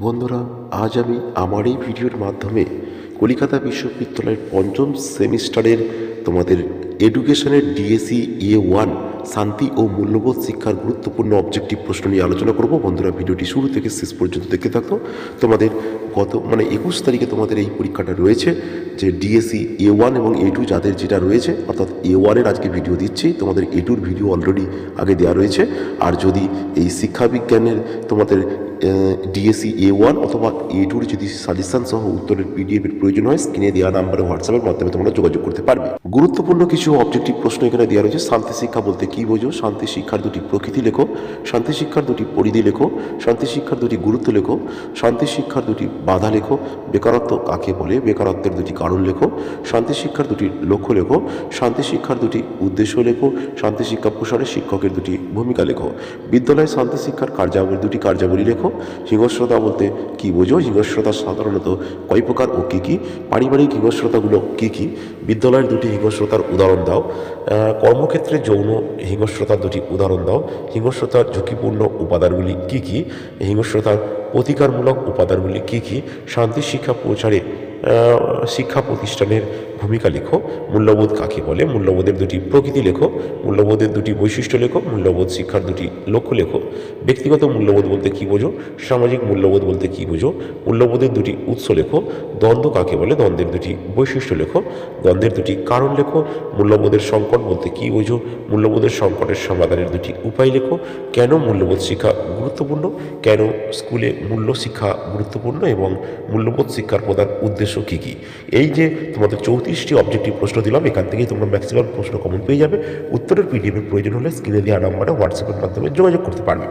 বন্ধুরা, আজ আমি আমার এই ভিডিওর মাধ্যমে কলিকাতা বিশ্ববিদ্যালয়ের পঞ্চম সেমিস্টারের তোমাদের এডুকেশনের ডিএসি ইয়ে ওয়ান শান্তি ও মূল্যবোধ শিক্ষার গুরুত্বপূর্ণ অবজেক্টিভ প্রশ্ন নিয়ে আলোচনা করব। বন্ধুরা, ভিডিওটি শুরু থেকে শেষ পর্যন্ত দেখতে থাকো। তোমাদের গত মানে একুশ তারিখে তোমাদের এই পরীক্ষাটা রয়েছে, যে ডিএসসি এ ওয়ান এবং এ টু যাদের যেটা রয়েছে, অর্থাৎ এ ওয়ানের আজকে ভিডিও দিচ্ছি। তোমাদের এ টুর ভিডিও অলরেডি আগে দেওয়া রয়েছে। আর যদি এই শিক্ষাবিজ্ঞানের তোমাদের ডিএসসি এ ওয়ান অথবা এ টুর যদি সাজেশন সহ উত্তরের পিডিএফের প্রয়োজন হয় স্ক্রিনে দেওয়া নাম্বারে হোয়াটসঅ্যাপের মাধ্যমে তোমরা যোগাযোগ করতে পারবে। গুরুত্বপূর্ণ কিছু অবজেক্টিভ প্রশ্ন এখানে দেওয়া রয়েছে। শান্তি শিক্ষা বলতে কী বোঝো? শান্তি শিক্ষার দুটি প্রকৃতি লেখো। শান্তি শিক্ষার দুটি পরিধি লেখো। শান্তি শিক্ষার দুটি গুরুত্ব লেখো। শান্তি শিক্ষার দুটি বাধা লেখো। বেকারত্ব কাকে বলে? বেকারত্বের দুটি কারণ লেখো। শান্তি শিক্ষার দুটি লক্ষ্য লেখো। শান্তি শিক্ষার দুটি উদ্দেশ্য লেখো। শান্তি শিক্ষা প্রসারে শিক্ষকের দুটি ভূমিকা লেখো। বিদ্যালয়ে শান্তি শিক্ষার কার্যাবলী দুটি কার্যাবলী লেখো। হিংস্রতা বলতে কী বোঝো? হিংস্রতা সাধারণত কয় প্রকার ও কী কী? পারিবারিক হিংস্রতাগুলো কী কী? বিদ্যালয়ের দুটি হিংস্রতার উদাহরণ দাও। কর্মক্ষেত্রে যৌন হিংস্রতার দুটি উদাহরণ দাও। হিংস্রতার ঝুঁকিপূর্ণ উপাদানগুলি কী কী? হিংস্রতার প্রতিকারমূলক উপাদানগুলি কী কী? শান্তি শিক্ষা আহ, শিক্ষা প্রতিষ্ঠানের ভূমিকা লেখো, মূল্যবোধ কাকে বলে? মূল্যবোধের দুটি প্রকৃতি লেখো, মূল্যবোধের দুটি বৈশিষ্ট্য লেখো, মূল্যবোধ শিক্ষার দুটি লক্ষ্য লেখো। ব্যক্তিগত মূল্যবোধ বলতে কী বোঝো? সামাজিক মূল্যবোধ বলতে কী বোঝো? মূল্যবোধের দুটি উৎস লেখো, দ্বন্দ্ব কাকে বলে? দ্বন্দ্বের দুটি বৈশিষ্ট্য লেখো। দ্বন্দ্বের দুটি কারণ লেখো, মূল্যবোধের সংকট বলতে কী বোঝো? মূল্যবোধের সংকটের সমাধানের দুটি উপায় লেখো। কেন মূল্যবোধ শিক্ষা গুরুত্বপূর্ণ? কেন স্কুলে মূল্য শিক্ষা গুরুত্বপূর্ণ? এবং মূল্যবোধ শিক্ষার প্রধান উদ্দেশ্য কী কী? এই যে তোমাদের চৌত্রিশটি অবজেক্টিভ প্রশ্ন দিলাম, এখান থেকেই তোমরা ম্যাক্সিমাম প্রশ্ন কমন পেয়ে যাবে। উত্তরের পিডিএফের প্রয়োজন হলে স্ক্রিনে দেওয়া নাম্বারে হোয়াটসঅ্যাপের মাধ্যমে যোগাযোগ করতে পারবে।